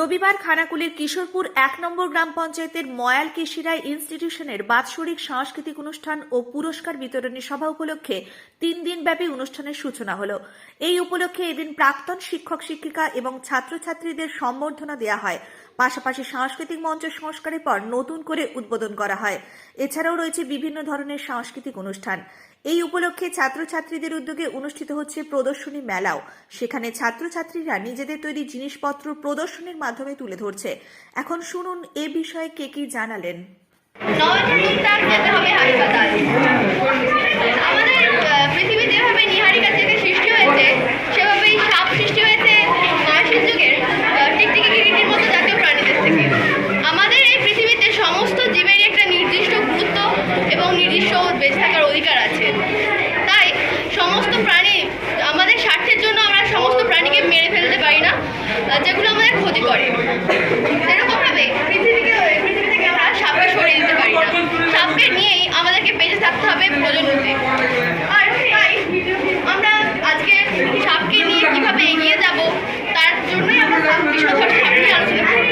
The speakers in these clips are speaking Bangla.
রবিবার খানাকুলের কিশোরপুর এক নম্বর গ্রাম পঞ্চায়েতের ময়াল কেশিরায় ইনস্টিটিউশনের বাৎসরিক সাংস্কৃতিক অনুষ্ঠান ও পুরস্কার বিতরণী সভা উপলক্ষে তিন দিনব্যাপী অনুষ্ঠানের সূচনা হল। এই উপলক্ষে এদিন প্রাক্তন শিক্ষক শিক্ষিকা এবং ছাত্রছাত্রীদের সম্বর্ধনা দেওয়া হয়। পাশাপাশি সাংস্কৃতিক মঞ্চ সংস্কারের পর নতুন করে উদ্বোধন করা হয়। এছাড়াও রয়েছে বিভিন্ন ধরনের সাংস্কৃতিক অনুষ্ঠান। এই উপলক্ষে ছাত্রছাত্রীদের উদ্যোগে অনুষ্ঠিত হচ্ছে প্রদর্শনী মেলাও। সেখানে ছাত্রছাত্রীরা নিজেদের তৈরি জিনিসপত্র প্রদর্শনীর মাধ্যমে তুলে ধরছে। এখন শুনুন এ বিষয়ে কে কি জানালেন নবজাতক তার যেতে হবে হাসপাতাল আমাদের আহ, পৃথিবী যেভাবে নিহারিকা থেকে সৃষ্টি হয়েছে সেভাবেই সাপ সৃষ্টি হয়েছে মহেশের যুগের আহ, টিকটিকি কিরিটির মতো জাতীয় প্রাণীদের থেকে আমাদের এই পৃথিবীতে সমস্ত জীবেরই একটা নির্দিষ্ট গুরুত্ব এবং নির্দিষ্ট বেঁচে থাকার অধিকার আছে তাই সমস্ত প্রাণী আমাদের স্বার্থের জন্য আমরা সমস্ত প্রাণীকে মেরে ফেলতে পারি না আহ, যেগুলো আমাদের ক্ষতি করে সেরকমভাবে পৃথিবীকে পৃথিবী থেকে আমরা সাপকে সরিয়ে দিতে পারি না সাপকে নিয়েই আমাদেরকে বেঁচে থাকতে হবে প্রজন্মতে আর তাই আমরা আজকে সাপকে নিয়ে কীভাবে এগিয়ে যাব তার জন্যই আমরা সাপ বিষধর সাপ নিয়ে আলোচনা করব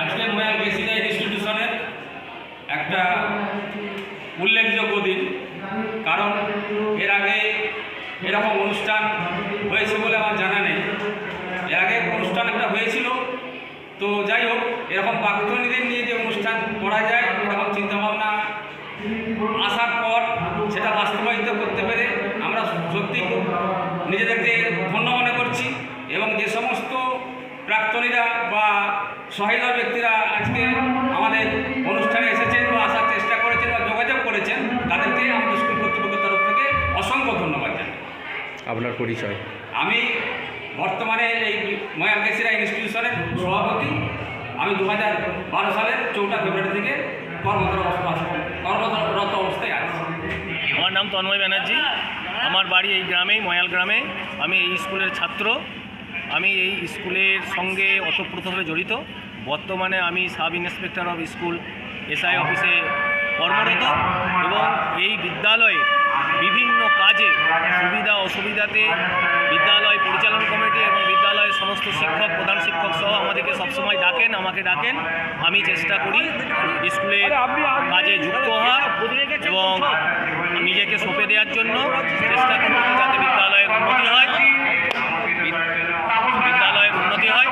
আজকে ময়াল বেসিনা ইনস্টিটিউশনের একটা উল্লেখযোগ্য দিন। কারণ এর আগে এরকম অনুষ্ঠান হয়েছে বলে আমার জানা নেই। এর আগে অনুষ্ঠান একটা হয়েছিল। তো যাই হোক, এরকম প্রাক্তনীদের নিয়ে যে অনুষ্ঠান করা যায়, এরকম চিন্তাভাবনা আসার পর সেটা বাস্তবায়িত করতে পেরে আমরা সত্যি নিজেদেরকে ধন্য মনে করছি এবং যে সমস্ত প্রাক্তনীরা বা সহায়তা ব্যক্তিরা আপনার পরিচয়। আমি বর্তমানে এই ময়াল কেসিরা ইনস্টিটিউশনের সভাপতি। আমি দু হাজার বারো সালের চৌঠা ফেব্রুয়ারি থেকে কর্মরত কর্মরত অবস্থায় আছি। আমার নাম তন্ময় ব্যানার্জি। আমার বাড়ি এই গ্রামেই ময়াল গ্রামে। আমি এই স্কুলের ছাত্র। আমি এই স্কুলের সঙ্গে অতপ্রতভাবে জড়িত। বর্তমানে আমি sub inspector of school SI অফিসে কর্মরত। এবং এই বিদ্যালয়ে বিভিন্ন কাজে সুবিধা অসুবিধাতে বিদ্যালয় পরিচালন কমিটি এবং বিদ্যালয়ের সমস্ত শিক্ষক, প্রধান শিক্ষক সহ আমাদেরকে সবসময় ডাকেন, আমাকে ডাকেন। আমি চেষ্টা করি স্কুলের কাজে যুক্ত হওয়ার এবং নিজেকে সঁপে দেওয়ার জন্য চেষ্টা করব যাতে বিদ্যালয়ের উন্নতি হয়। বিদ্যালয়ের উন্নতি হয়।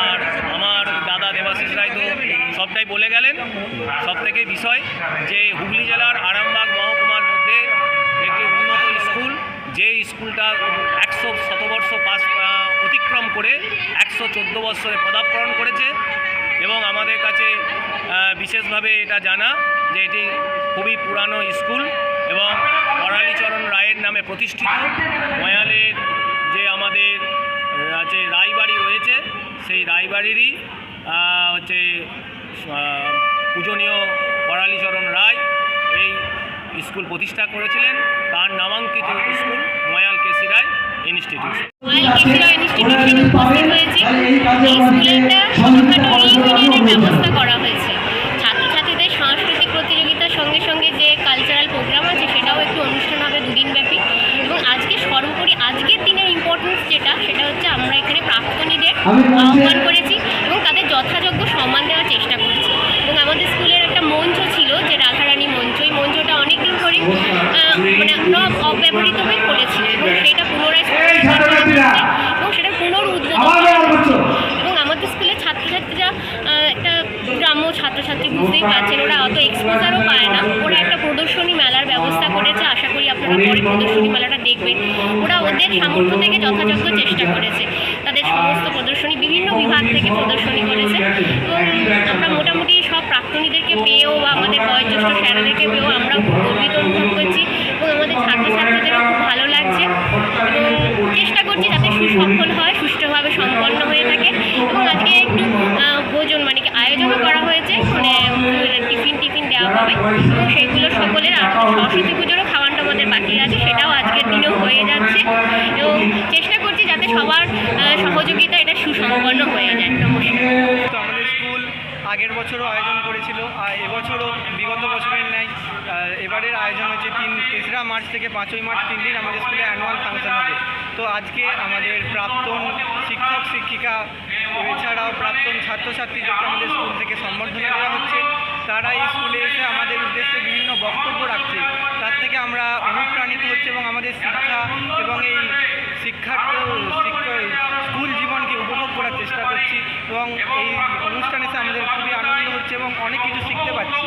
আর আমার দাদা দেবাশিস রায় তো সবটাই বলে গেলেন। সব থেকে বিষয় একশো চোদ্দ বৎসরে পদার্পণ করেছে এবং আমাদের কাছে বিশেষভাবে এটা জানা যে এটি খুবই পুরানো স্কুল এবং পরালীচরণ রায়ের নামে প্রতিষ্ঠিত। ময়ালের যে আমাদের যে রায়বাড়ি রয়েছে, সেই রায়বাড়িরই হচ্ছে পূজনীয় পরালীচরণ রায় এই স্কুল প্রতিষ্ঠা করেছিলেন। তার নামাঙ্কিত স্কুল ময়াল কেসি রায় ইনস্টিটিউশন ময়াল কেশিরা ইনস্টিটিউশনে উপস্থিত হয়েছি। এই স্কুলে একটা ছোটোখাটো রিইউনিয়নের ব্যবস্থা করা হয়েছে। ছাত্রছাত্রীদের সাংস্কৃতিক প্রতিযোগিতার সঙ্গে সঙ্গে যে কালচারাল প্রোগ্রাম আছে সেটাও একটু অনুষ্ঠান হবে দুদিন ব্যাপী এবং আজকে সর্বোপরি আজকের দিনের ইম্পর্টেন্স যেটা সেটা হচ্ছে আমরা এখানে প্রাক্তনীদের আহ্বান করেছি ছাত্রছাত্রী বুঝতেই পারছেন, ওরা অত এক্সপোজারও পায় না। ওরা একটা প্রদর্শনী মেলার ব্যবস্থা করেছে, আশা করি আপনারা পরে প্রদর্শনী মেলাটা দেখবেন। ওরা ওদের সামর্থ্য থেকে যথাযথ চেষ্টা করেছে। তাদের সমস্ত প্রদর্শনী, বিভিন্ন বিভাগ থেকে প্রদর্শনী করেছে। এবং আমরা মোটামুটি সব প্রাক্তনীদেরকে পেয়েও বা আমাদের বয়োজ্যেষ্ঠ স্যারদেরকে পেয়েও আমরা খুব গর্বিত অনুভব করছি। এবং আমাদের ছাত্রছাত্রীদেরও হবে এবং সেইগুলো সকলের আর সরস্বতী পুজোরও খাওয়ানটা আমাদের বাকি আছে সেটাও আজকের দিনেও হয়ে যাচ্ছে। এবং চেষ্টা করছি যাতে সবার সহযোগিতা এটা সুসম্পন্ন হয়ে যায়। নমস্কার তো আমাদের স্কুল আগের বছরও আয়োজন করেছিল আর এবছরও বিগত বছরের ন্যায় এবারের আয়োজন হচ্ছে তিন তেসরা মার্চ থেকে পাঁচই মার্চ তিন দিন আমাদের স্কুলে অ্যানুয়াল ফাংশন হবে। তো আজকে আমাদের প্রাক্তন শিক্ষক শিক্ষক শিক্ষিকা এছাড়াও প্রাক্তন ছাত্রছাত্রীদেরকে আমাদের স্কুল থেকে সম্বর্ধনা দেওয়া হচ্ছে। তারা এই স্কুলে এসে আমাদের উদ্দেশ্যে বিভিন্ন বক্তব্য রাখছে। তার থেকে আমরা অনুপ্রাণিত হচ্ছে এবং আমাদের শিক্ষা এবং এই শিক্ষার স্কুল জীবনকে উপভোগ করার চেষ্টা করছি এবং এই অনুষ্ঠানে এসে আমাদের খুবই আনন্দ হচ্ছে এবং অনেক কিছু শিখতে পারছি।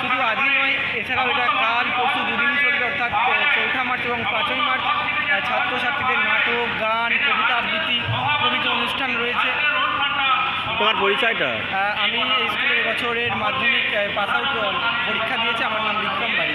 শুধু আজই নয় এছাড়াও এটা কাল পরশু দুদিনই চলবে অর্থাৎ চৌঠা মার্চ এবং পাঁচই মার্চ ছাত্রছাত্রীদের নাটক গান কবিতা আবৃত্তি প্রভৃতি অনুষ্ঠান রয়েছে। তোমার পরিচয়টা? আমি এই স্কুলের বছরের মাধ্যমিক পাস পরীক্ষা দিয়েছে। আমার নাম বিক্রম বাড়ি